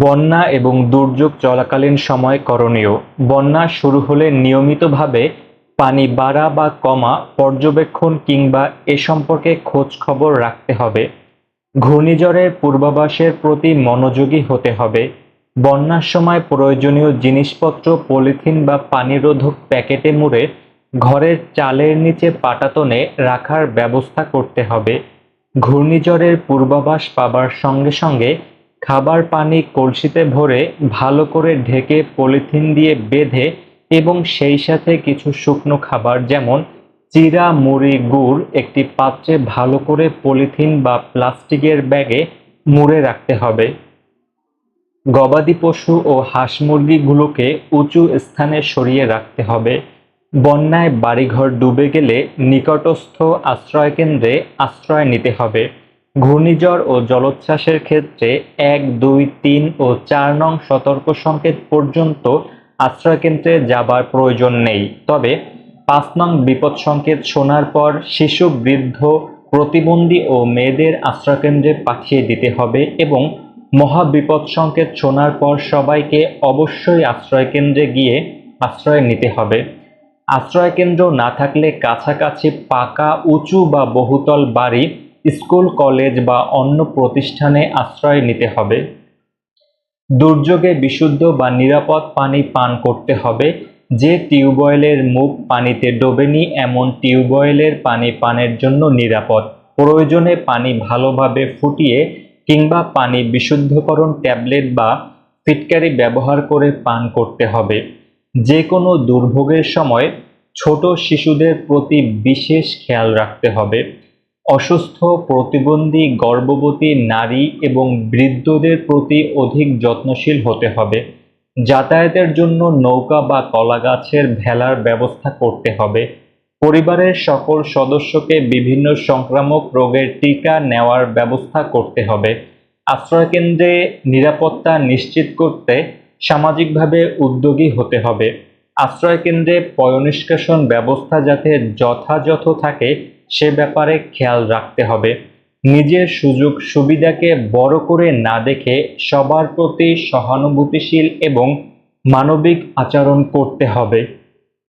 বন্যা এবং দুর্যোগ চলাকালীন সময় করণীয়। বন্যা শুরু হলে নিয়মিতভাবে পানি বাড়া বা কমা, পর্যবেক্ষণ কিংবা এ সম্পর্কে খোঁজ খবর রাখতে হবে। ঘূর্ণিঝড়ের পূর্বাভাসের প্রতি মনোযোগী হতে হবে। বন্যার সময় প্রয়োজনীয় জিনিসপত্র, পলিথিন বা পানিরোধক প্যাকেটে মুড়ে ঘরের চালের নিচে পাটাতনে রাখার ব্যবস্থা করতে হবে। ঘূর্ণিঝড়ের পূর্বাভাস পাবার সঙ্গে সঙ্গে খাবার পানি কলসিতে ভরে ভালো করে ঢেকে পলিথিন দিয়ে বেঁধে এবং সেই সাথে কিছু শুকনো খাবার যেমন চিরা মুড়ি গুড় একটি পাত্রে ভালো করে পলিথিন বা প্লাস্টিকের ব্যাগে মুড়ে রাখতে হবে। গবাদি পশু ও হাঁস মুরগিগুলোকে উঁচু স্থানে সরিয়ে রাখতে হবে। বন্যায় বাড়িঘর ডুবে গেলে নিকটস্থ আশ্রয়কেন্দ্রে আশ্রয় নিতে হবে। ঘূর্ণিঝড় ও জলোচ্ছ্বাসের ক্ষেত্রে এক, দুই, তিন ও চার নং সতর্ক সংকেত পর্যন্ত আশ্রয়কেন্দ্রে যাবার প্রয়োজন নেই। তবে পাঁচ নং বিপদ সংকেত শোনার পর শিশু, বৃদ্ধ, প্রতিবন্ধী ও মেয়েদের আশ্রয়কেন্দ্রে পাঠিয়ে দিতে হবে এবং মহাবিপদ সংকেত শোনার পর সবাইকে অবশ্যই আশ্রয়কেন্দ্রে গিয়ে আশ্রয় নিতে হবে। আশ্রয়কেন্দ্র না থাকলে কাছাকাছি পাকা, উঁচু বা বহুতল বাড়ি স্কুল, কলেজ বা অন্য প্রতিষ্ঠানে আশ্রয় নিতে হবে। দুর্যোগে বিশুদ্ধ বা নিরাপদ পানি পান করতে হবে, যে টিউবওয়েলের মুখ পানিতে ডোবেনি এমন টিউবওয়েলের পানি পানের জন্য নিরাপদ। প্রয়োজনে পানি ভালোভাবে ফুটিয়ে কিংবা পানি বিশুদ্ধকরণ ট্যাবলেট বা ফিটকারি ব্যবহার করে পান করতে হবে। যে কোনো দুর্ভোগের সময় ছোট শিশুদের প্রতি বিশেষ খেয়াল রাখতে হবে। অসুস্থ, প্রতিবন্ধী, গর্ভবতী নারী এবং বৃদ্ধদের প্রতি অধিক যত্নশীল হতে হবে। যাতায়াতের জন্য নৌকা বা কলাগাছের ভেলার ব্যবস্থা করতে হবে। পরিবারের সকল সদস্যকে বিভিন্ন সংক্রামক রোগের টিকা নেওয়ার ব্যবস্থা করতে হবে। আশ্রয়কেন্দ্রে নিরাপত্তা নিশ্চিত করতে সামাজিকভাবে উদ্যোগী হতে হবে। আশ্রয়কেন্দ্রে পয়নিষ্কাশন ব্যবস্থা যাতে যথাযথ থাকে সে ব্যাপারে খেয়াল রাখতে হবে। নিজের সুযোগ সুবিধাকে বড় করে না দেখে সবার প্রতি সহানুভূতিশীল এবং মানবিক আচরণ করতে হবে।